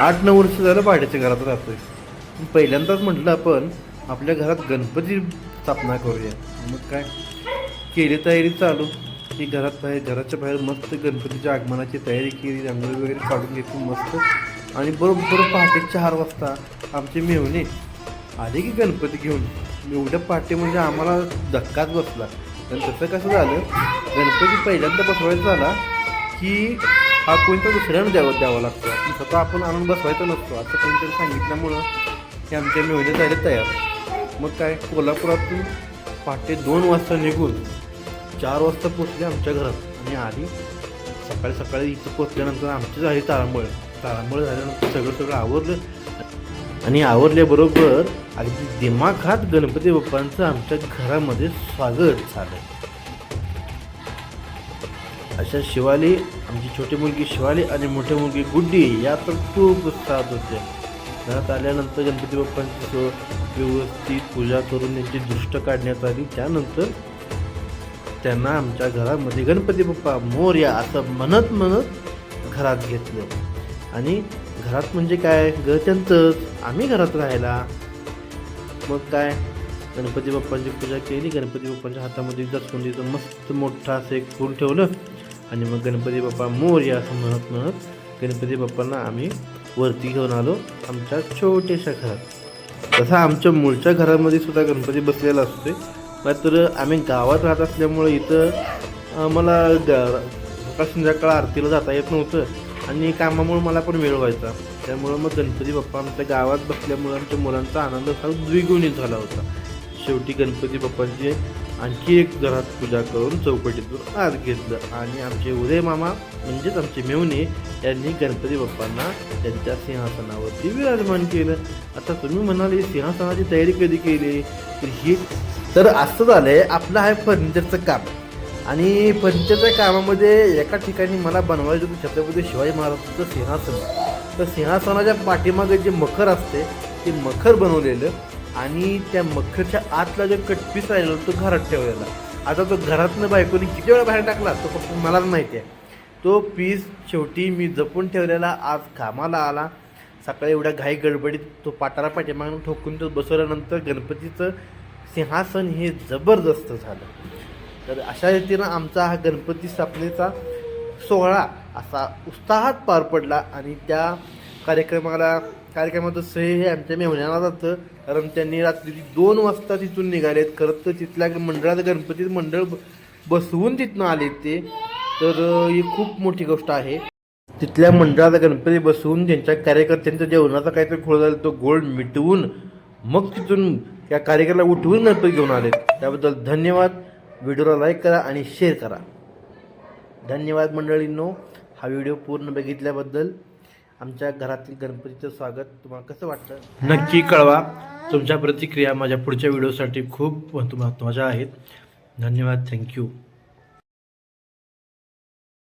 आठ नऊ वर्ष झालं भाड्याच्या घरात राहतोय. पहिल्यांदाच म्हटलं आपण आपल्या घरात गणपती स्थापना करूया. मग काय? केली तयारी चालू. की घरात बाहेर घराच्या बाहेर मस्त गणपतीच्या आगमनाची तयारी केली रांगोळी वगैरे काढून घेतली मस्त. आणि बरोबर पहाटे चार वाजता आमचे मेहणे आले की गणपती घेऊन. एवढ्या पहाटे म्हणजे आम्हाला धक्काच बसला. आणि तसं कसं झालं गणपती पहिल्यांदा बसवायचा झाला की हा कोणता दुसऱ्यानं द्यावं द्यावा लागतो. आपण स्वतः आपण आणून बसवायचा नसतो. असं कोणतरी सांगितल्यामुळं ते आमच्या मेहणे झाले तयार. मग काय? कोल्हापुरातून पहाटे दोन वाजता निघून चार वाजता पोचले आमच्या घरात. आणि आधी सकाळी सकाळी इथं पोचल्यानंतर आमची झाली तारांबळ. तारांबळ झाल्यानंतर सगळं सगळं आवरलं. आणि आवरल्याबरोबर अगदी दिमाखात गणपती बाप्पांचं आमच्या घरामध्ये स्वागत झालं. अशा शिवाली आमची छोटी मुलगी शिवाली आणि मोठी मुलगी गुड्डी या तर खूप उत्साहात होत्या. घरात आल्यानंतर गणपती बाप्पांची व्यवस्थित पूजा करून त्यांची दृष्ट काढण्यात आली. त्यानंतर त्यांना आमच्या घरामध्ये गणपती बाप्पा मोर्या असं म्हणत म्हणत घरात घेतलं. आणि घरात म्हणजे काय? घर त्यांचंच आम्ही घरात राहायला. मग काय? गणपती बाप्पांची पूजा केली. गणपती बाप्पांच्या हातामध्ये जास्वंदीचं मस्त मोठा असं एक फूल ठेवलं. आणि मग गणपती बाप्पा मोर्या असं म्हणत म्हणत गणपती बाप्पांना आम्ही वरती घेऊन आलो आमच्या छोट्याशा घरात. तसा आमच्या मूळच्या घरामध्ये सुद्धा गणपती बसलेला असतोय. मात्र आम्ही गावात राहत असल्यामुळं इथं आम्हाला सकाळ संध्याकाळ आरतीला जाता येत नव्हतं आणि कामामुळे मला पण वेळ व्हायचा. त्यामुळं मग गणपती बाप्पा आमच्या गावात बसल्यामुळं आमच्या मुलांचा आनंद असा द्विगुणित झाला होता. शेवटी गणपती बाप्पांची आणखी एक घरात पूजा करून चौकटीतून आत घेतलं. आणि आमचे उदय मामा म्हणजेच आमचे मेवणे यांनी गणपती बाप्पांना त्यांच्या सिंहासनावरती विराजमान केलं. आता तुम्ही म्हणाले सिंहासनाची तयारी कधी केली? तर ही तर असं झालं आहे आपलं आहे फर्निचरचं काम. आणि फर्निचरच्या कामामध्ये एका ठिकाणी मला बनवायचं होतं छत्रपती शिवाजी महाराजांचं सिंहासन. तर सिंहासनाच्या पाठीमागे जे मखर असते ते मखर बनवलेलं. आणि त्या मखरच्या आतला जो कटपीस राहिला तो घरात ठेवलेला. आता तो घरातनं बायकोनी किती वेळा बाहेर टाकला तो फक्त मलाच माहिती आहे तो पीस शेवटी मी जपून ठेवलेला आज कामाला आला. सकाळी एवढ्या घाई गडबडीत तो पाटाला पाठीमागून ठोकून तो बसवल्यानंतर गणपतीचं सिंहासन हे जबरदस्त झालं. तर अशा रीतीनं आमचा हा गणपती स्थापनेचा सोहळा असा उत्साहात पार पडला आणि त्या कार्यक्रमाला कार्यक्रमाचं श्रेय हे आमच्या मेहण्याला जातं कारण त्यांनी रात्री दोन वाजता तिथून निघालेत. खरं तर तिथल्या मंडळात गणपती मंडळ बसवून तिथनं आले ते. तर ही खूप मोठी गोष्ट आहे. तिथल्या मंडळात गणपती बसवून त्यांच्या कार्यकर्त्यांच्या जेवणाचा काहीतरी खोळ झाला तो घोळ मिटवून मग तिथून या कार्यक्रमाला उठवून गणपती घेऊन आले त्याबद्दल धन्यवाद. व्हिडिओला लाईक करा आणि शेअर करा. धन्यवाद मंडळींनो. हा व्हिडिओ पूर्ण बघितल्याबद्दल आमच्या घरातील गणपतीचं स्वागत. तुम्हाला कसं वाटतं? नक्की कळवा. तुमच्या प्रतिक्रिया माझ्या पुढच्या व्हिडिओसाठी खूप महत्त्वाच्या आहेत. धन्यवाद. थँक्यू